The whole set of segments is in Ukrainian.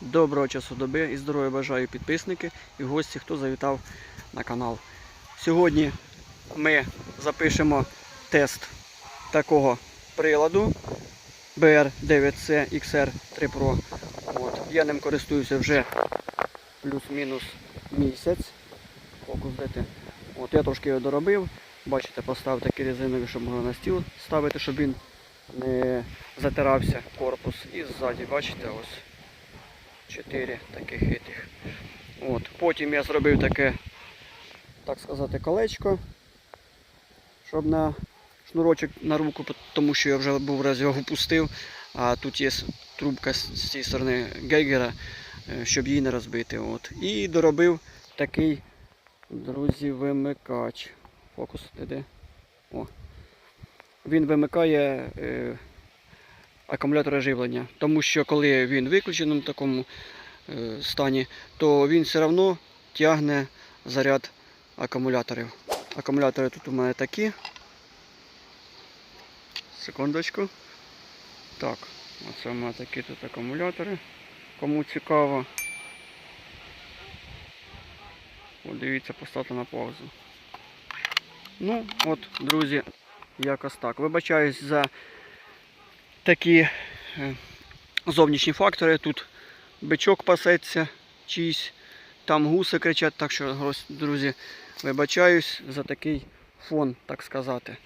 Доброго часу доби і здоров'я бажаю підписники і гості, хто завітав на канал. Сьогодні ми запишемо тест такого приладу BR9C XR 3 Pro. От. Я ним користуюся вже плюс-мінус місяць. Фокус. От я трошки його доробив. Бачите, поставив такі резинові, щоб можна на стіл ставити, щоб він не затирався корпус. І ззаді, бачите, ось чотири таких хитих. От. Потім я зробив таке, так сказати, колечко, щоб на шнурочок на руку, тому що я вже був раз його впустив, а тут є трубка з цієї сторони гейгера, е, щоб її не розбити. От. І доробив такий, друзі, вимикач. Фокус іде. О. Він вимикає е, акумулятор живлення. Тому що коли він виключений в такому е, стані, то він все одно тягне заряд акумуляторів. Акумулятори тут у мене такі. Секундочку. Так, оце у мене такі тут акумулятори. Кому цікаво. О, дивіться, поставте на паузу. Ну, от, друзі, якось так. Вибачаюсь за такі е, зовнішні фактори. Тут бичок пасеться, чийсь, там гуси кричать, так що, друзі, вибачаюсь за такий фон, так сказати.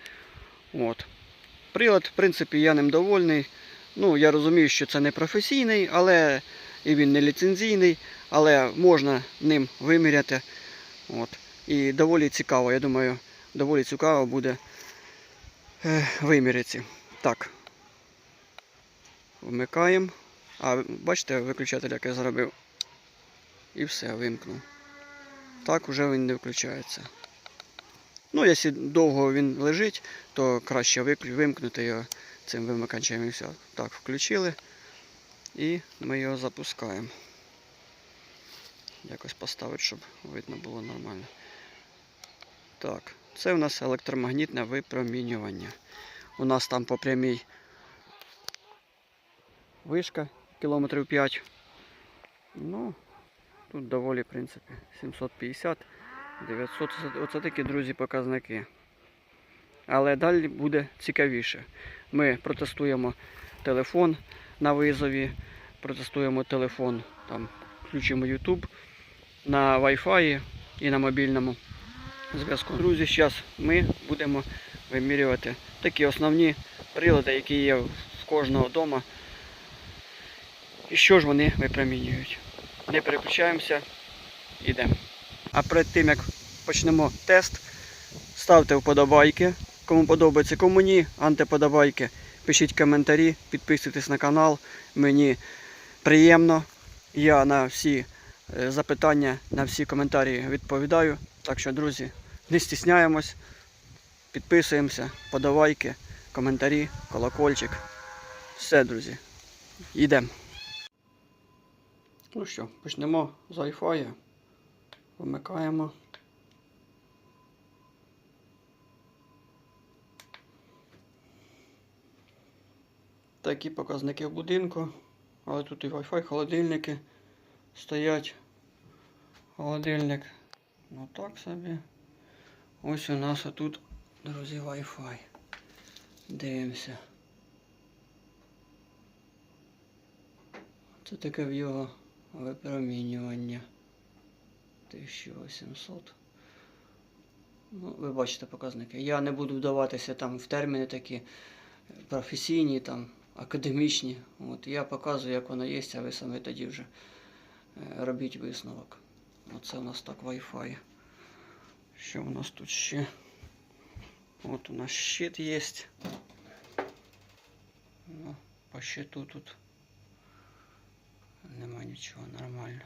От. Прилад, в принципі, я ним довольний. Ну, я розумію, що це не професійний, але і він не ліцензійний, але можна ним виміряти. От. І доволі цікаво, я думаю, доволі цікаво буде е, виміряти. Так. Вмикаємо. А, бачите, виключатель, як я зробив. І все, вимкнув. Так вже він не включається. Ну, якщо довго він лежить, то краще вимкнути його цим вимикачем і все. Так, включили. І ми його запускаємо. Якось поставити, щоб видно було нормально. Так, це у нас електромагнітне випромінювання. У нас там по прямій вишка кілометрів 5. Ну, тут доволі, в принципі, 750, 900. Оце такі, друзі, показники. Але далі буде цікавіше. Ми протестуємо телефон на визові, протестуємо телефон, там, включимо YouTube на Wi-Fi і на мобільному зв'язку. Друзі, зараз ми будемо вимірювати такі основні прилади, які є в кожного вдома. І що ж вони випромінюють. Не переключаємося, йдемо. А перед тим як почнемо тест, ставте вподобайки. Кому подобається, кому ні, антиподобайки. Пишіть коментарі, підписуйтесь на канал. Мені приємно. Я на всі е, запитання, на всі коментарі відповідаю. Так що, друзі, не стісняємось, підписуємося, подавайки, коментарі, колокольчик. Все, друзі. Йдемо. Ну що, почнемо з Wi-Fi. Вмикаємо. Такі показники в будинку. Але тут і Wi-Fi, холодильники стоять. Холодильник. Ну так собі. Ось у нас отут, друзі, Wi-Fi. Дивимося. Це таке в його випромінювання. 1800. Ну, ви бачите показники. Я не буду вдаватися там в терміни такі професійні, там, академічні. От, я показую, як воно є, а ви самі тоді вже е, робіть висновок. Оце у нас так Wi-Fi. Що у нас тут ще? От у нас щит є. Ну, по щиту тут нема нічого, нормально.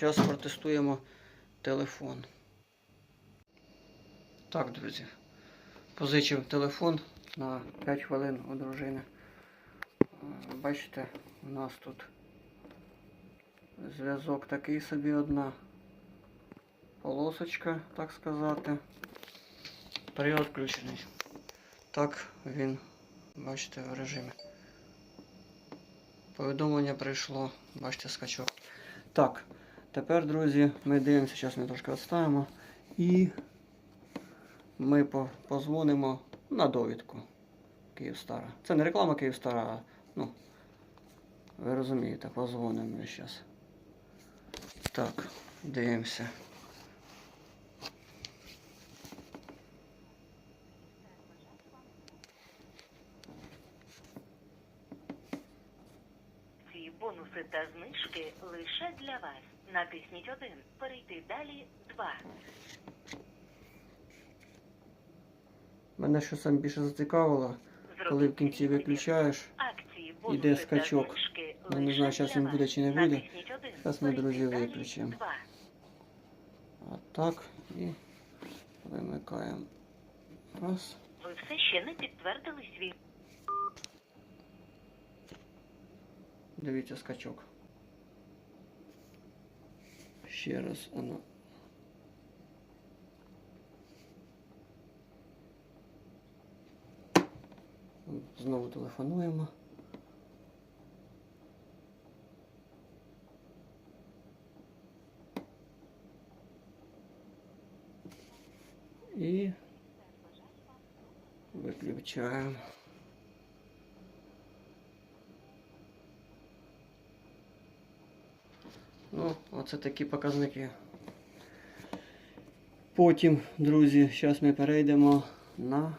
Зараз протестуємо телефон. Так, друзі. Позичив телефон на 5 хвилин у дружини. Е, Бачите, у нас тут зв'язок такий собі одна полосочка, так сказати. Прилад включений. Так він, бачите, в режимі. Повідомлення прийшло. Бачите скачок. Так, тепер, друзі, ми дивимося, зараз ми трошки відставимо. І ми позвонимо на довідку Київстара. Це не реклама Київстара, а ну, ви розумієте, позвонимо ми зараз. Так, дивимося. Бонуси та знижки лише для вас. Натисніть 1. Перейти далі 2. Мене що саме більше зацікавило, коли в кінці виключаєш. Акції, Іде скачок. Ну, не знаю, для він буде чи не буде. Натисніть 1. Щас ми, друзі, виключимо. 2. Отак і вимикаємо. Раз. Ви все ще не підтвердили свій Дивіться скачок. Ще раз воно. Знову телефонуємо. І виключаємо. Оце такі показники. Потім, друзі, зараз ми перейдемо на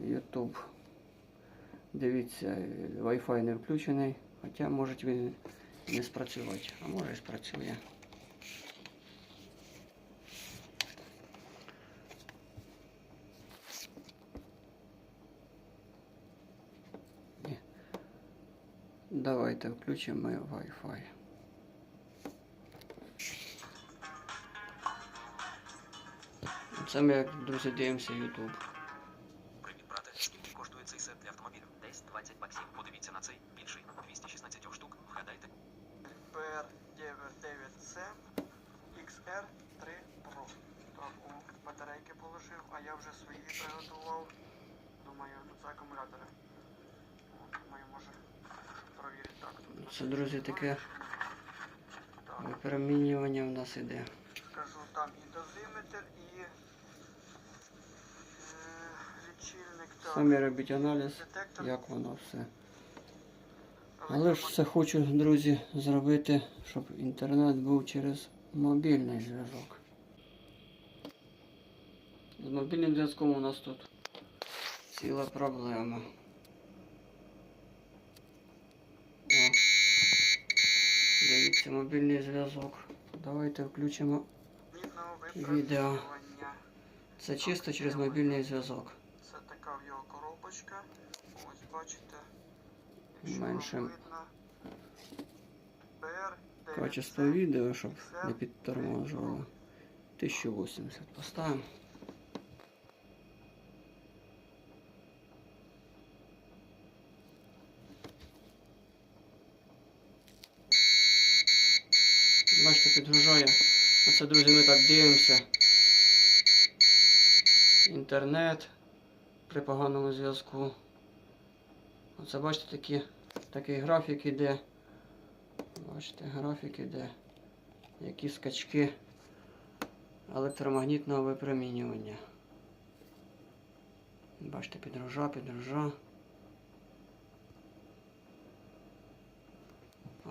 YouTube. Дивіться, Wi-Fi не включений, хоча може він не спрацювати, а може і спрацює. Давайте включимо Wi-Fi. Це ми, як друзі, дивимося YouTube. Привіт, брате. Скільки коштує цей сет для автомобілю? Десь 20 баксів. Подивіться на цей більший 216 штук. Вгадайте. PR99C XR 3 Pro. Так, у батарейки положив, а я вже свої приготував. Думаю, тут це акумулятори. Думаю, може провірити так. Це, друзі, таке випромінювання в нас іде. кажу, там і дозиметр, і е, лічильник. Так, Самі робіть аналіз, як воно все. Але ж все хочу, друзі, зробити, щоб інтернет був через мобільний зв'язок. З мобільним зв'язком у нас тут ціла проблема. О, дивіться, мобільний зв'язок. Давайте включимо. Відео. Це чисто через мобільний зв'язок. Така в його коробочка. Ось бачите. Якщо Менше. вам видно. PR9C. Качество відео, щоб не підторможувало. 1080 поставимо. Бачите, підгружає. Оце, друзі, ми так дивимося. Інтернет при поганому зв'язку. Оце бачите такі, такий графік іде. Бачите, графік іде. Які скачки електромагнітного випромінювання. Бачите, підружа, підружа.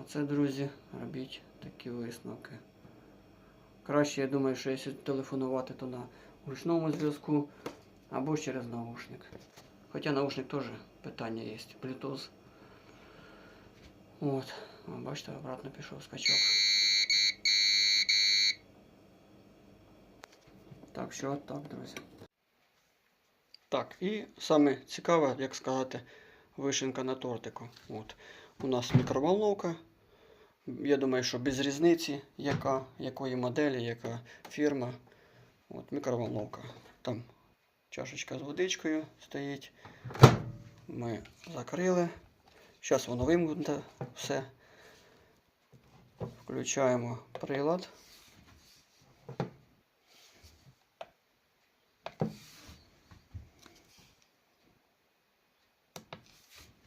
Оце, друзі, робіть такі висновки. Краще, я думаю, що якщо телефонувати, то на гучному зв'язку або через наушник. Хоча наушник теж питання є. Bluetooth. От. Бачите, обратно пішов скачок. Так, що так, друзі. Так, і саме цікаве, як сказати, вишенка на тортику. От. У нас мікроволновка. Я думаю, що без різниці, яка, якої моделі, яка фірма. От, мікроволновка. Там чашечка з водичкою стоїть. Ми закрили. Зараз воно вимкнуте все. Включаємо прилад.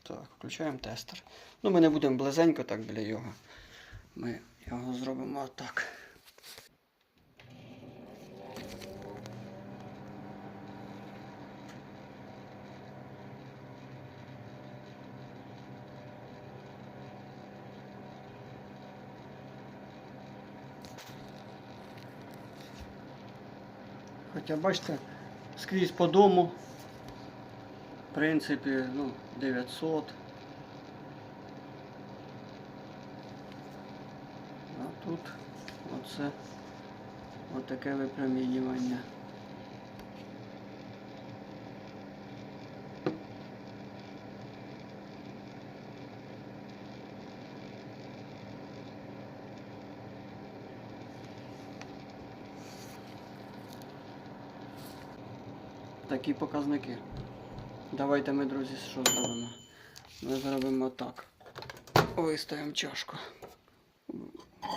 Так, включаємо тестер. Ну, ми не будемо близенько так біля його. Ми його зробимо отак. Хоча бачите, скрізь по дому, в принципі, ну, 900. А тут оце отаке випромінювання. Такі показники. Давайте ми, друзі, що зробимо? Ми зробимо так. Виставимо чашку.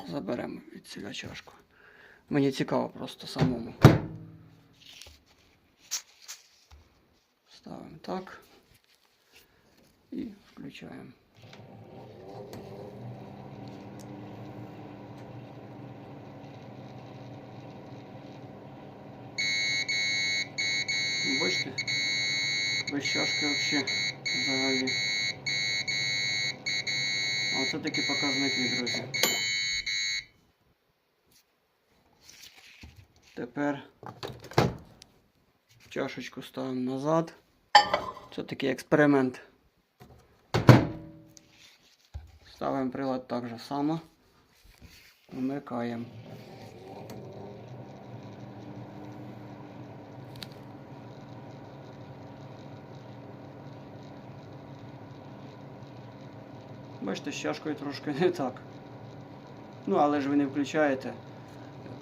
Заберемо від ціля чашку. Мені цікаво просто самому. Ставимо так. І включаємо. Бачите? Без чашки взагалі взагалі. А Оце такі показники, друзі. Тепер чашечку ставимо назад. Це такий експеримент. Ставимо прилад так же само. Вмикаємо. Бачите, з чашкою трошки не так. Ну, але ж ви не включаєте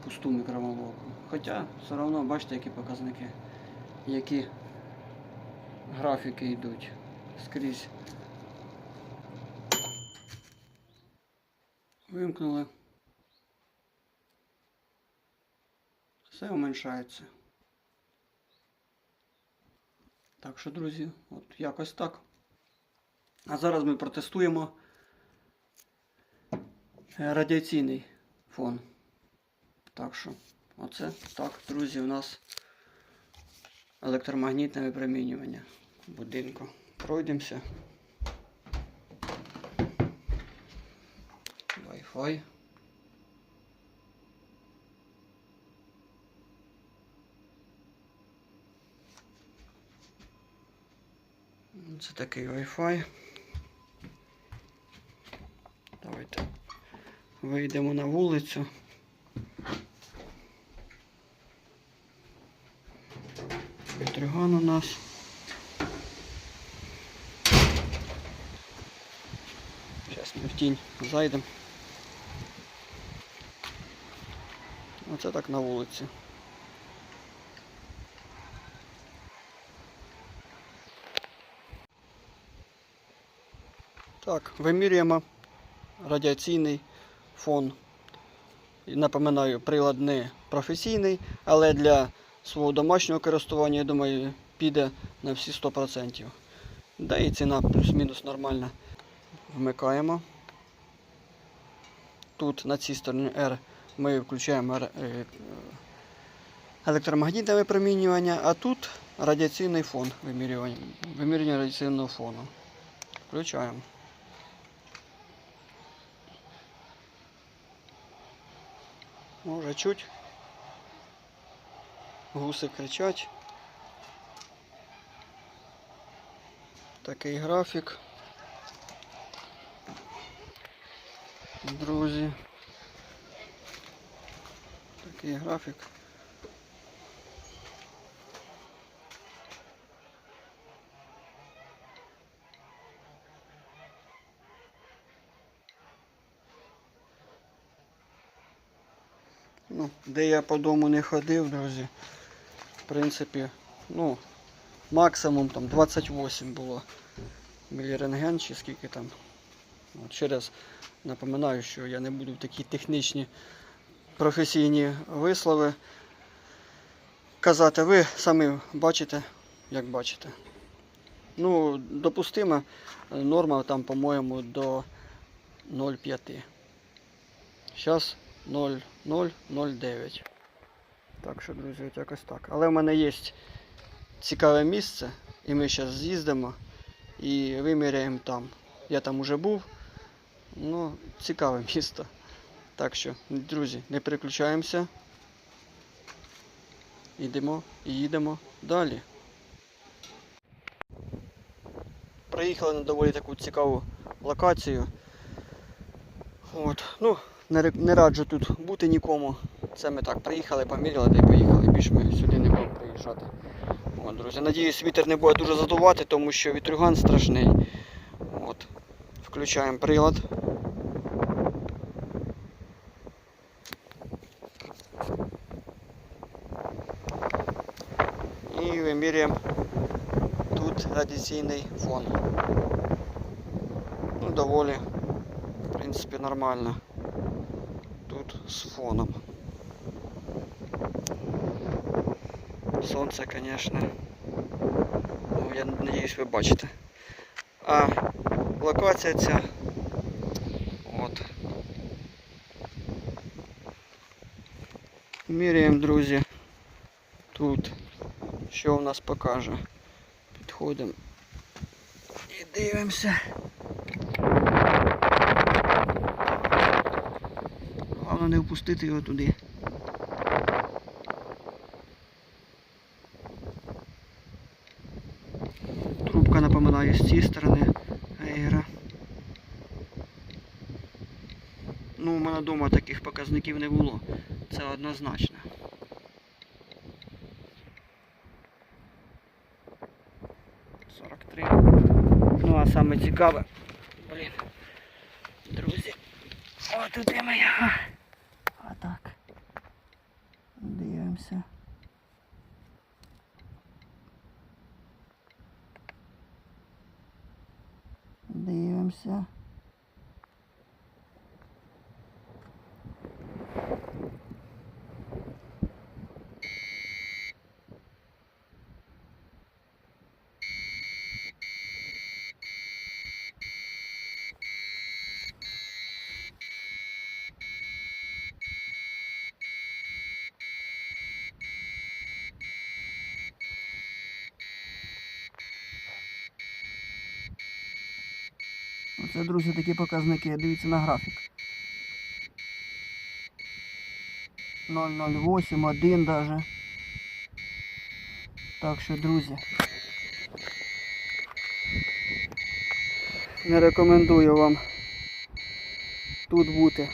пусту мікроволновку. Хоча все одно бачите, які показники, які графіки йдуть скрізь. Вимкнули. Все уменьшається. Так що, друзі, от якось так. А зараз ми протестуємо радіаційний фон. Так що, оце так, друзі, у нас електромагнітне випромінювання будинку. Пройдемося. Wi-Fi. Це такий Wi-Fi. Давайте вийдемо на вулицю. Вітриган у нас. Зараз ми в тінь зайдемо. Оце так на вулиці. Так, вимірюємо радіаційний фон. Напоминаю, прилад не професійний, але для свого домашнього користування, я думаю, піде на всі 100%. Да і ціна плюс-мінус нормальна. Вмикаємо. Тут на цій стороні R ми включаємо е, електромагнітне випромінювання, а тут радіаційний фон вимірювання, вимірювання радіаційного фону. Включаємо. Може чуть. Гуси кричать. Такий графік. Друзі. Такий графік. Ну, де я по дому не ходив, друзі. В принципі, ну, максимум там 28 було мілірентген чи скільки там. От ще напоминаю, що я не буду в такі технічні професійні вислови казати. Ви самі бачите, як бачите. Ну, допустима норма там, по-моєму, до 0,5. Зараз 0,009. Так що, друзі, от якось так. Але в мене є цікаве місце, і ми зараз з'їздимо і виміряємо там. Я там уже був. Ну, цікаве місто. Так що, друзі, не переключаємося. Йдемо і їдемо далі. Приїхали на доволі таку цікаву локацію. От. Ну, не, раджу тут бути нікому. Це ми так приїхали, поміряли та й поїхали. Більш ми сюди не будемо приїжджати. От, друзі, надіюсь, вітер не буде дуже задувати, тому що вітрюган страшний. От. Включаємо прилад. І вимірюємо тут радіаційний фон. Ну, доволі, в принципі, нормально. Тут з фоном. Сонце, звісно. Ну, я надіюсь, ви бачите. А локація ця. От. Міряємо, друзі. Тут що в нас покаже. Підходимо і дивимося. Не впустити його туди. Трубка напоминає з цієї сторони гейра. Ну, у мене вдома таких показників не було. Це однозначно. Ну а саме цікаве. Блін. Друзі. О, тут моя. Отак. Дивимося. Дивимося. Оце, друзі, такі показники. Дивіться на графік. 008, 1 даже. Так що, друзі. Не рекомендую вам тут бути.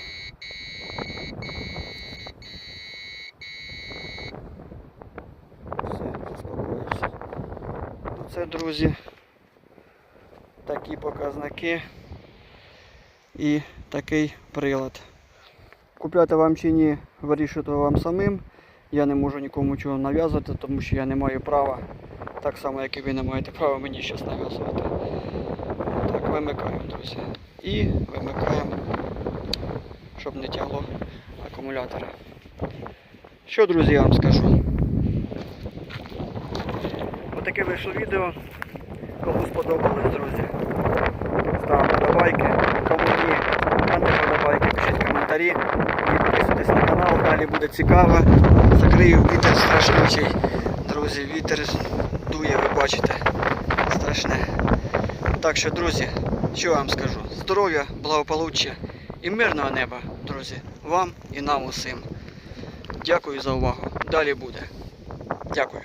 Все, заспокоївся. Оце, друзі, такі показники і такий прилад. Купляти вам чи ні, вирішувати вам самим. Я не можу нікому чого нав'язувати, тому що я не маю права, так само як і ви не маєте права мені щось нав'язувати. Так, вимикаємо, друзі. І вимикаємо, щоб не тягло акумулятора. Що, друзі, я вам скажу? Отаке вийшло відео. Кому сподобалось, друзі. Ставте подобайки. Кому ні, ставте подобайки, пишіть коментарі. Підписуйтесь на канал, далі буде цікаво. Закрию вітер страшнючий. Друзі, вітер дує, ви бачите. Страшне. Так що, друзі, що я вам скажу? Здоров'я, благополуччя і мирного неба, друзі, вам і нам усім. Дякую за увагу. Далі буде. Дякую.